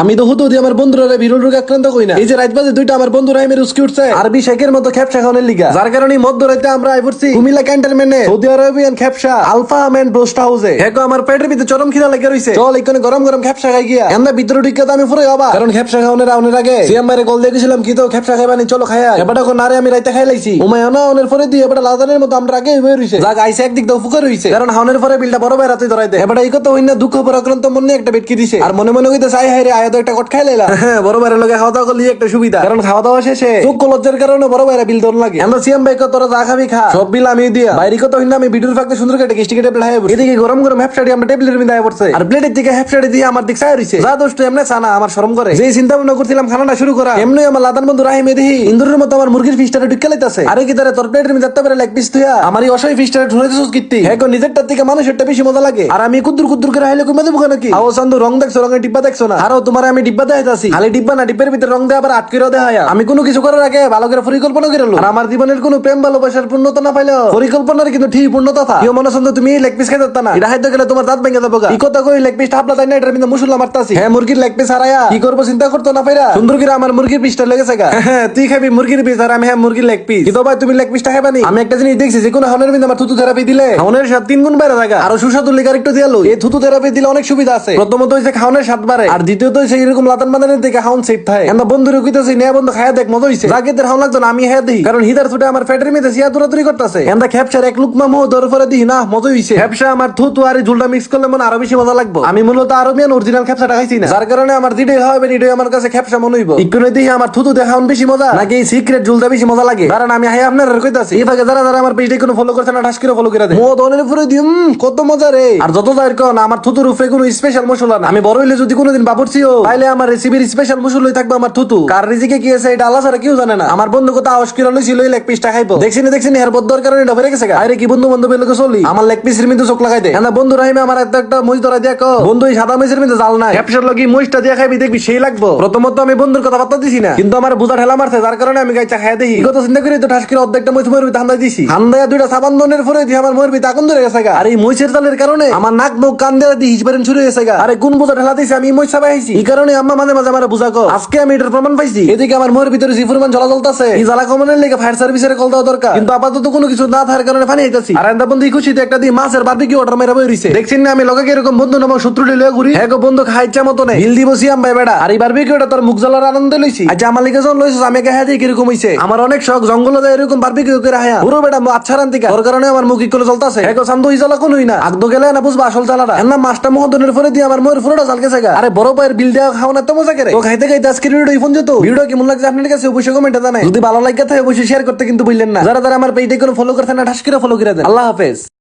আমি তো হতো আমার বন্ধুরা বিরল রোগে আক্রান্ত কই না। এই যে রাত বাজে দুইটা, আমার বন্ধুরা এমে রুস্কি উঠছে আরবি শেখের মতো খেপসা খাওয়ানোর লিগা। যার কারণে মধ্যরাতে আমরা আই পড়ছি। কুমিল্লা ক্যান্টনমেন্টে সৌদি আরবিয়ান খেপসা আলফা ম্যান ব্রোস্ট হাউসে। হেকো আমার পেটের ভিতরে চরম খিদা লেগে রইছে। চল এখানে গরম গরম খেপসা খাই গিয়া। এন্দা ভিতরে ঢুকে আমি পুরো হবা কারণ খেপসা খাওয়ানোর রাউনের আগে সিএম বাইরে কল দেখেছিলাম কি তো খেপসা খাইবানি, চলো খাইয়া এবারটা কোন নারে আমি রাইতে খাই লাইছি। উমায় না ওনের পরে দিয়ে এবারটা লাদানের মতো আমরা আগে হয়ে রইছে। যাক, আইসে একদিক দাও ফুকার হইছে। কারণ হাউনের পরে বিলটা বড় ভাই রাতে ধরাইতে। এবারটা এই কথা হইনা দুঃখ পরাক্রান্ত মনে একটা বেটকি দিছে। আর মনে মনে হইতে চাই হাই রে আয়া তো একটা কট খাই লাইলা। হ্যাঁ বড় ভাইয়ের লগে খাওয়া দাওয়া করলে একটা সুবিধা। কারণ খাওয়া দাওয়া শেষে চোখ লজ্জার কারণে বড় ভাইরা বিল দর লাগে। আমরা সিএম ভাই তোরা যা খাবি খা। সব বিল আমি দিয়া। বাইরে কত হইনা আমি ভিডিওর ফাঁকতে সুন্দর কেটে কিস্টি কেটে প্লাই এদিকে গরম গরম হ্যাপসাড়ি আমরা টেবিলের মধ্যে আয়া পড়ছে। আর প্লেটের দিকে হ্যাপসাড়ি দিয়ে আমার দিক রইছে। যা দোষ্ট এমনি সানা আমার শরম করে। চিন্তা ভাবনা করছিলাম খানাটা শুরু করা। এমনি আমার লাদান বন্ধু রাহিম এদিহি ইন্দুরের মতো আমার মুরগির ফিসটারে ঢুকে লাইতাছে। আরে কি তারে তোর প্লেটের মধ্যে একটা লেগ পিস তুইয়া আমার এই অসহায় ফিসটারে ঠুরাইতেছিস কীর্তি। হ্যাঁ নিজেরটার থেকে মানুষেরটা বেশি মজা লাগে। আর আমি কুদ্দুর কুদ্দুর করে হাইলে কমে দেবো নাকি আও সান্দু রং দেখছ রঙের ডিব্বা দেখছ না? আরও তোমার আমি ডিব্বা দেখাইতাছি। খালি ডিব্বা না ডিব্বের ভিতরে রং দেয় আবার আটকেও দেয় আমি কোনো কিছু করার আগে ভালো করে পরিকল্পনা করে আর আমার জীবনের কোনো প্রেম, ভালোবাসার পূর্ণতা না পাইলেও পরিকল্পনার কিন্তু ঠিক পূর্ণতা থা। কেউ মনে সন্দেহ তুমি লেগ পিস খাইতে না। এটা হাইতে গেলে তোমার দাঁত ভেঙে যাব কি কথা কই লেগ পিস হাপলা তাই না, এটার মধ্যে মুসুল্লা মারতাছি। হ্যাঁ মুরগির লেগ পিস হারায়া। কি করব চিন্তা করতো না পাইরা? সুন্দর করে আমার মুরগির পিসটা লেগেছে গা। হ্যাঁ তুই খাবি মুরগির পিস আর আমি হ্যাঁ মুরগির লেগ পিস কিন্তু ভাই, তুমি লেগ পিসটা খাবানি আমি একটা জিনিস দেখছি যে কোনো হাউনের মধ্যে আমার থুতু থেরাপি দিলে। হাউনের সাত তিন গুণ বাইরে থাকা। আর সুস্বাদু লিগার একটু দিয়ালো এই থুতু থেরাপি দিলে অনেক সুবিধা আছে। প্রথমত হইছে খাওয়ানোর স্বাদ বাড়ে। আর দ্বিতীয়ত হইছে এরকম লাতান বানানোর দিকে হাউন সেফ থাকে আমরা বন্ধুরে কইতাছি নে বন্ধু খায়া দেখ মজা হইছে। হাউন লাগতো আমি হ্যাঁ দিই। কারণ হিদার ছুটে আমার পেটের মধ্যে সিয়া দৌড়াদৌড়ি করতেছে। আমরা এক লুকমা মোহ ধরে ফেলে দিই না মজা হইছে। আমার থুতু আর ঝুলটা মিক্স করলে মনে আরও বেশি মজা লাগবে। আমি মূলত অরিজিনাল খাইছি না। যার কারণে আমার এটাই আমার কাছে মনে হইব। ইকুনে দিই আমার থুতু দেখাউন বেশি মজা নাকি এই সিক্রেট ঝুলটা বেশি মজা লাগে? কারণ আমি হাই আপনার কইতাছি। এই ফাঁকে যারা যারা আমার পেজটা কোনো ফলো করছে না ঠাস করে ফলো করে দেয়। মদ অনের উপরে দিম কত মজা রে। আর যত যাই কোন আমার থুতুর উপরে কোনো স্পেশাল মশলা না। আমি বড় হইলে যদি কোনোদিন বাপরছিও তাইলে আমার রেসিপির স্পেশাল মশলাই থাকবে আমার থুতু। কার রিজিকে কি আছে এটা আল্লাহ ছাড়া কেউ জানে না। আমার বন্ধু কথা আওয়াজ করে লইছিল লেগ পিসটা খাইবো। দেখছি না দেখছি না এর বদ্ধর কারণে এটা গেছে গা। আরে কি বন্ধু বান্ধবের লোকে চলি? আমার লেগ পিসের মধ্যে চোখ লাগাই দেয় না বন্ধু রাহিমে আমার একটা একটা মহিষ ধরা দিয়া কো বন্ধু এই সাদা মহিষের মধ্যে জাল নাই। ব্যবসার লগি মহিষটা দিয়া খাইবি দেখবি সেই লাগবো। প্রথমত আমি বন্ধুর কথা বার্তা দিছি না। কিন্তু আমার বুঝা ঠেলা মারছে যার কারণে আমি গাইচা খাই দেখি কত চিন্তা করি তো ঠাস করে অর্ধেকটা মহিষ মরবি ধান্দা দিছি। ধান্দায় দুইটা সাবান দনের পরে দিয়ে আমার মরবি আগুন ধরে গেছে গা। আর এই মহিষের জালের কারণে আমার নাক মুখ কান দিয়ে হিসবারেন শুরু হয়েছে গা। আরে কোন বোঝা ঠেলা দিছি? আমি মহিষ সাবাই এই কারণে আম্মা মাঝে মাঝে আমার বুঝা কো আজকে আমি এটার প্রমাণ পাইছি। এদিকে আমার মোর ভিতরে যে পরিমাণ জ্বালা জ্বলতাছে, এই জ্বালা কমানোর লেগে ফায়ার সার্ভিসের কল দেওয়া দরকার। কিন্তু আপাতত কোনো কিছু না থাকার কারণে পানি আইতাছি। আর এন্দা বন্ধু খুশিতে একটা দিয়ে মাছের বারবিকিউ অর্ডার মেরা বই দেখছেন না আমি লগে এরকম বন্ধু নামক শত্রুটি লয়ে ঘুরি? হ্যাঁ বন্ধু খাই ইচ্ছা মতো নেই বিল দিব সিয়াম ভাই বেড়া। আর এই বারবিকিউটা তোর মুখ জ্বালার আনন্দ লইছি। আচ্ছা আমার লিগে যখন লইছিস, আমি হ্যাঁ দিয়ে কীরকম হইছে? আমার অনেক শখ, জঙ্গল দেয় এরকম বারবিকিউ করে হায়া পুরো বেটা আচ্ছা রান্তিকা। ওর কারণে আমার মুখ ইকলে চলতাছে হ্যাঁ সান্দু ইজালা কোনই না। আগদো গেলে না বুঝবা, আসল চালাটা এন্না মাছটা মহদনের পরে দিয়ে আমার ময়ের গেছে গা। আরে বড় পায়ের বিল দেওয়া খাওয়া না তো মজা করে। খাইতে খাইতে আজকের ভিডিও ফোন যেত ভিডিও কেমন লাগছে আপনার কাছে অবশ্যই কমেন্টে জানাই যদি ভালো লাগে তাহলে অবশ্যই শেয়ার করতে কিন্তু বললেন না। যারা যারা আমার পেজে কোনো ফলো করতে না ঠাস করে ফলো করে দেন। আল্লাহ হাফেজ।